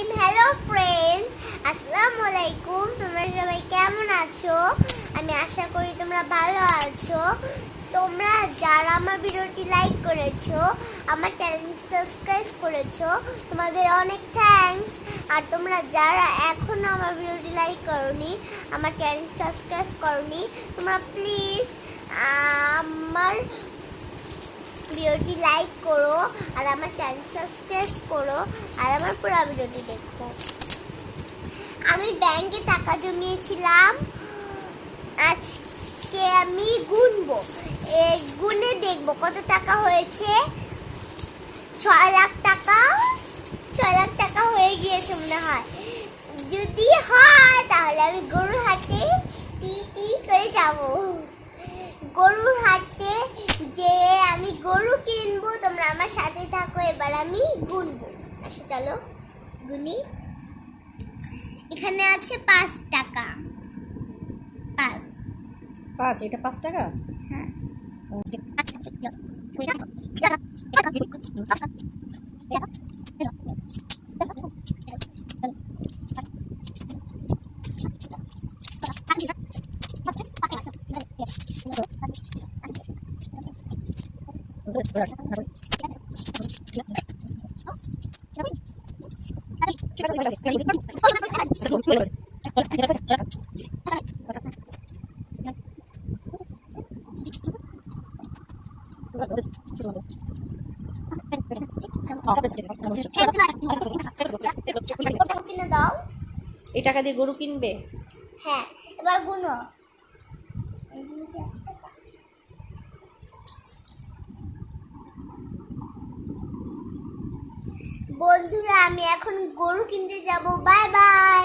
Hello friend আসসালামু আলাইকুম তোমরা সবাই কেমন আছো? আমি আশা করি তোমরা ভালো আছো। তোমরা যারা আমার ভিডিওটি লাইক করেছ, আমার চ্যানেলটি সাবস্ক্রাইব করেছ, তোমাদের অনেক থ্যাঙ্কস আর তোমরা যারা এখনও আমার ভিডিওটি লাইক করনি, আমার চ্যানেলটি সাবস্ক্রাইব করনি, তোমরা প্লিজ আমার ভিডিওটি লাইক করো আর আমার চ্যানেল সাবস্ক্রাইব করো আর আমার পুরো ভিডিওটি দেখো। আমি ব্যাংকে টাকা জমিয়েছিলাম। আজকে আমি গুনবো। গুনে দেখব কত টাকা হয়েছে। ছয় লাখ টাকা। ছয় লাখ টাকা হয়ে গিয়েছে মনে হয়। যদি হয় তাহলে আমি গরুর হাটে টি টি করে যাব। গরুর হাটে যে আমি গরু কিনবো তোমরা আমার সাথে থাকো এবার আমি গুনবো। আসো চলো গুনি। এখানে আছে পাঁচ টাকা। পাঁচ। পাঁচ এটা পাঁচ টাকা? হ্যাঁ। এই টাকা দিয়ে গরু কিনবে? হ্যাঁ এবার গুনো। বন্ধুরা আমি এখন গরু কিনতে যাব। Bye bye.